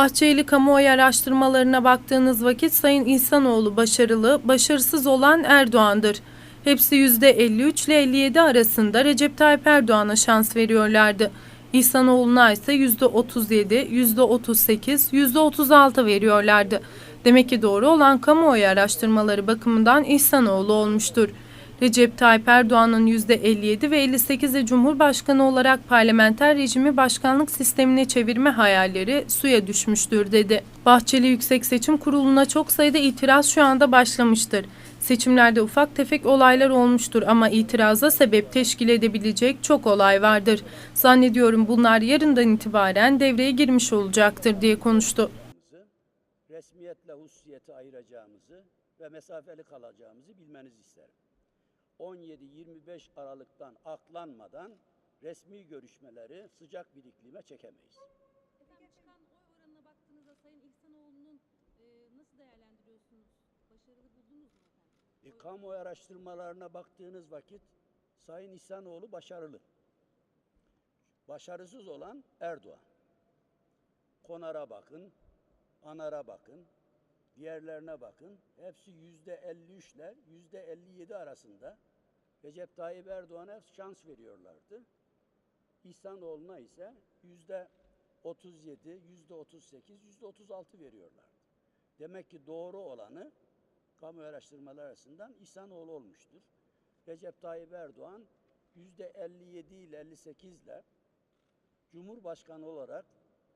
Bahçeli kamuoyu araştırmalarına baktığınız vakit Sayın İhsanoğlu başarılı, başarısız olan Erdoğan'dır. Hepsi %53 ile 57 arasında Recep Tayyip Erdoğan'a şans veriyorlardı. İhsanoğlu'na ise %37, %38, %36 veriyorlardı. Demek ki doğru olan kamuoyu araştırmaları bakımından İhsanoğlu olmuştur. Recep Tayyip Erdoğan'ın %57 ve 58'i Cumhurbaşkanı olarak parlamenter rejimi başkanlık sistemine çevirme hayalleri suya düşmüştür dedi. Bahçeli Yüksek Seçim Kurulu'na çok sayıda itiraz şu anda başlamıştır. Seçimlerde ufak tefek olaylar olmuştur ama itiraza sebep teşkil edebilecek çok olay vardır. Zannediyorum bunlar yarından itibaren devreye girmiş olacaktır diye konuştu. resmiyetle hususiyeti ayıracağımızı ve mesafeli kalacağımızı bilmenizi isterim. 17-25 Aralık'tan aklanmadan resmi görüşmeleri sıcak bir iklime çekemeyiz. Efendim çıkan oy oranına baktığınızda Sayın İhsanoğlu'nun e, nasıl değerlendiriyorsunuz? Başarılı buldunuz mu efendim? E, kamuoyu araştırmalarına baktığınız vakit Sayın İhsanoğlu başarılı. Başarısız olan Erdoğan. Konar'a bakın, Anar'a bakın, diğerlerine bakın. Hepsi yüzde 53'ler, yüzde 57 arasında. Recep Tayyip Erdoğan'a şans veriyorlardı. İhsanoğlu'na ise yüzde 37, yüzde 38, yüzde 36 veriyorlardı. Demek ki doğru olanı kamu araştırmalar arasından İhsanoğlu olmuştur. Recep Tayyip Erdoğan yüzde 57 ile 58 ile Cumhurbaşkanı olarak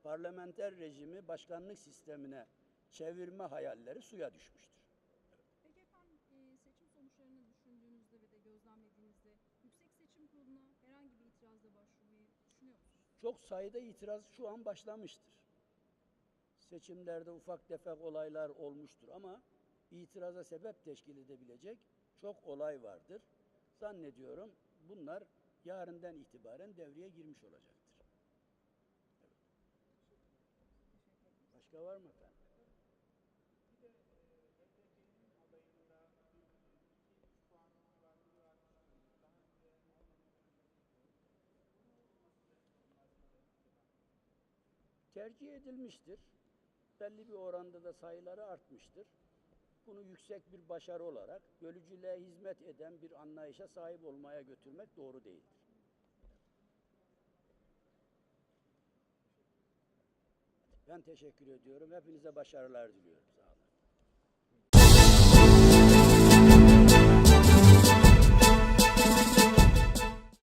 parlamenter rejimi başkanlık sistemine çevirme hayalleri suya düşmüştür. Peki efendim e, seçim sonuçlarını düşündüğünüzde ve de gözlemlediğinizde Yüksek Seçim Kurulu'na herhangi bir itirazla başvurmayı düşünüyor musunuz? Çok sayıda itiraz şu an başlamıştır. Seçimlerde ufak tefek olaylar olmuştur ama itiraza sebep teşkil edebilecek çok olay vardır. Zannediyorum bunlar yarından itibaren devreye girmiş olacaktır. Evet. Başka var mı efendim? Tercih edilmiştir. Belli bir oranda da sayıları artmıştır. Bunu yüksek bir başarı olarak bölücülüğe hizmet eden bir anlayışa sahip olmaya götürmek doğru değildir. Ben teşekkür ediyorum. Hepinize başarılar diliyorum. Sağ olun.